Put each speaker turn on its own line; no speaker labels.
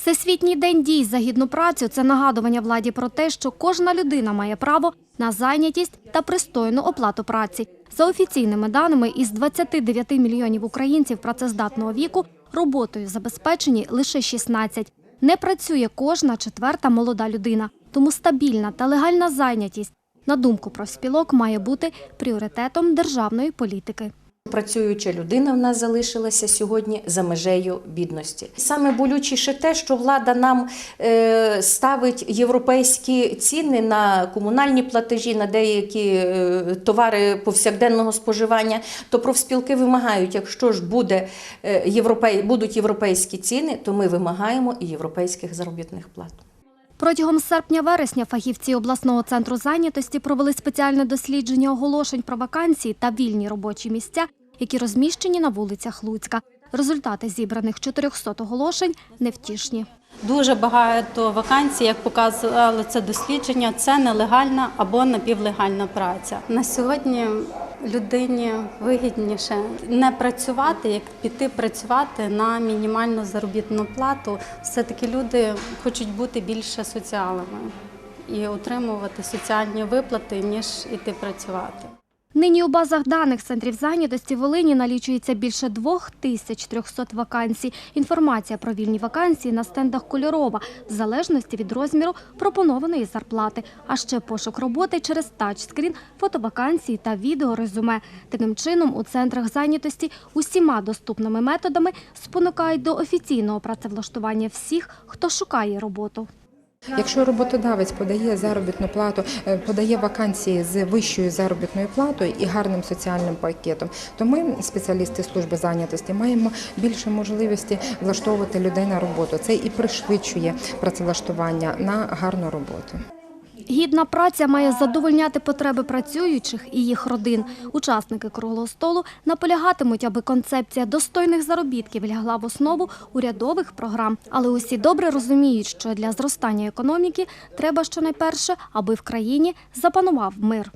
Всесвітній день дій за гідну працю це нагадування владі про те, що кожна людина має право на зайнятість та пристойну оплату праці. За офіційними даними, із 29 мільйонів українців працездатного віку роботою забезпечені лише 16. Не працює кожна четверта молода людина, тому стабільна та легальна зайнятість, на думку профспілок, має бути пріоритетом державної політики.
Працююча людина в нас залишилася сьогодні за межею бідності. Саме болючіше те, що влада нам е, ставить європейські ціни на комунальні платежі, на деякі е, товари повсякденного споживання. То профспілки вимагають, якщо ж буде е, будуть європейські ціни, то ми вимагаємо і європейських заробітних плат.
Протягом серпня-вересня фахівці обласного центру зайнятості провели спеціальне дослідження оголошень про вакансії та вільні робочі місця, які розміщені на вулицях Луцька. Результати зібраних 400 оголошень невтішні.
Дуже багато вакансій, як показало це дослідження, це нелегальна або напівлегальна праця. На сьогодні людині вигідніше не працювати, як піти працювати на мінімальну заробітну плату. Все-таки люди хочуть бути більше соціалами і отримувати соціальні виплати, ніж іти працювати.
Нині у базах даних центрів зайнятості Волині налічується більше 2300 вакансій. Інформація про вільні вакансії на стендах кольорова, в залежності від розміру пропонованої зарплати. А ще пошук роботи через тачскрін, фотовакансії та відеорезюме. Таким чином, у центрах зайнятості усіма доступними методами спонукають до офіційного працевлаштування всіх, хто шукає роботу.
Якщо роботодавець подає заробітну плату, е, подає вакансії з вищою заробітною платою і гарним соціальним пакетом, то ми, спеціалісти служби зайнятості, маємо більше можливості влаштовувати людей на роботу. Це і пришвидшує працевлаштування на гарну роботу.
Гідна праця має задовольняти потреби працюючих і їх родин. Учасники круглого столу наполягатимуть, аби концепція достойних заробітків лягла в основу урядових програм. Але усі добре розуміють, що для зростання економіки треба щонайперше, аби в країні запанував мир.